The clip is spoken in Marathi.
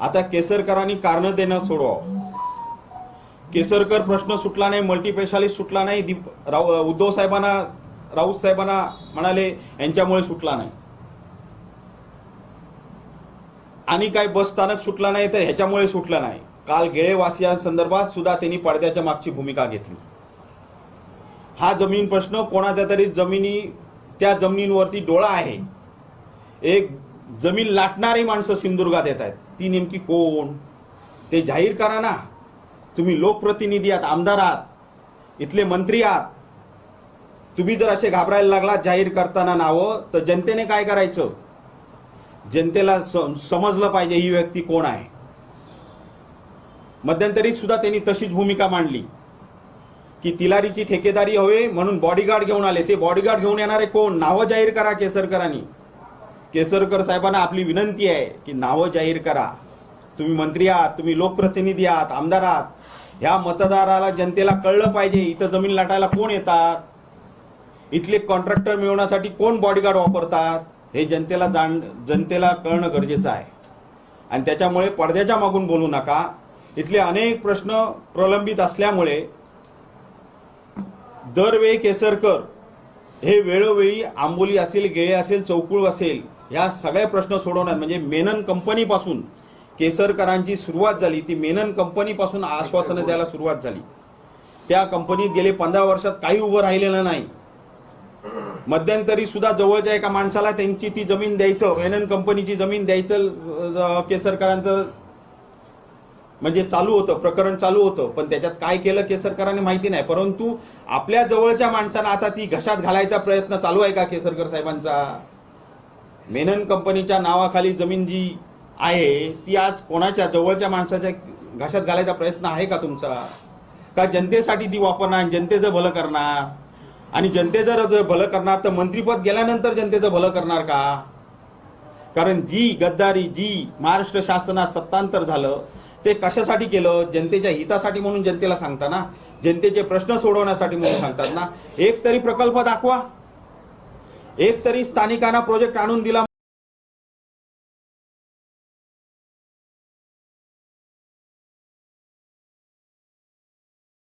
आता केसरकरांनी कारण देणं सोडवावं. केसरकर प्रश्न सुटला नाही मल्टीपेशालिस्ट सुटला नाही दीप राव उद्धव साहेबांना राऊत साहेबांना म्हणाले यांच्यामुळे सुटला नाही. आणि काय बस स्थानक सुटला नाही तर ह्याच्यामुळे सुटलं नाही. काल गेळेवासियांसंदर्भात सुद्धा त्यांनी पडद्याच्या मागची भूमिका घेतली. हा जमीन प्रश्न कोणाच्या तरी जमिनी त्या जमिनींवरती डोळा आहे. एक जमीन लाटणारी माणसं सिंधुदुर्गात येत आहेत. ती नेमकी कोण? ते जाहीर करा ना. तुम्ही लोकप्रतिनिधी आहात आमदार आहात इथले मंत्री आहात. तुम्ही जर असे घाबरायला लागला जाहीर करताना नावं तर जनतेने काय करायचं? जनतेला समजलं पाहिजे ही व्यक्ती कोण आहे. मध्यंतरी सुद्धा त्यांनी तशीच भूमिका मांडली. की तिलारीची ठेकेदारी हवे म्हणून बॉडीगार्ड घेऊन आले. ते बॉडीगार्ड घेऊन येणारे कोण? नावं जाहीर करा केसरकरांनी. केसरकर साहेबांना आपली विनंती आहे की नावं जाहीर करा. तुम्ही मंत्री आहात तुम्ही लोकप्रतिनिधी आहात आमदार आहात. ह्या मतदाराला जनतेला कळलं पाहिजे इथं जमीन लाटायला कोण येतात? इथले कॉन्ट्रॅक्टर मिळवण्यासाठी कोण बॉडीगार्ड वापरतात? हे जनतेला जाण जनतेला कळणं गरजेचं आहे. आणि त्याच्यामुळे पडद्याच्या मागून बोलू नका. इथले अनेक प्रश्न प्रलंबित असल्यामुळे दरवेळी केसरकर हे वेळोवेळी आंबोली असेल गेळे असेल चौकुळ असेल ह्या सगळे प्रश्न सोडवण्यात म्हणजे मेनन कंपनीपासून केसरकरांची सुरुवात झाली ती मेनन कंपनीपासून आश्वासनं द्यायला सुरुवात झाली. त्या कंपनीत गेले पंधरा वर्षात काही उभं राहिलेलं नाही. मध्यंतरी सुद्धा जवळच्या एका माणसाला त्यांची ती जमीन द्यायचं मेनन कंपनीची जमीन द्यायचं केसरकरांचं म्हणजे चालू होतं प्रकरण चालू होतं. पण त्याच्यात काय केलं केसरकरांनी माहिती नाही. परंतु आपल्या जवळच्या माणसांना आता ती घशात घालायचा प्रयत्न चालू आहे का केसरकर साहेबांचा? मेनन कंपनीच्या नावाखाली जमीन जी आहे ती आज कोणाच्या जवळच्या माणसाच्या घशात घालायचा प्रयत्न आहे का तुमचा? का जनतेसाठी ती वापरणार जनतेचं भलं करणार? आणि जनतेचं जर भलं करणार तर मंत्रीपद गेल्यानंतर जनतेचं भलं करणार का? कारण जी गद्दारी जी महाराष्ट्र शासनात सत्तांतर झालं ते कशासाठी केलं? जनतेच्या हितासाठी म्हणून जनतेला सांगता ना? जनतेचे प्रश्न सोडवण्यासाठी म्हणून सांगतात ना? एक तरी प्रकल्प दाखवा. एक तरी स्थानिकांना प्रोजेक्ट आणून दिला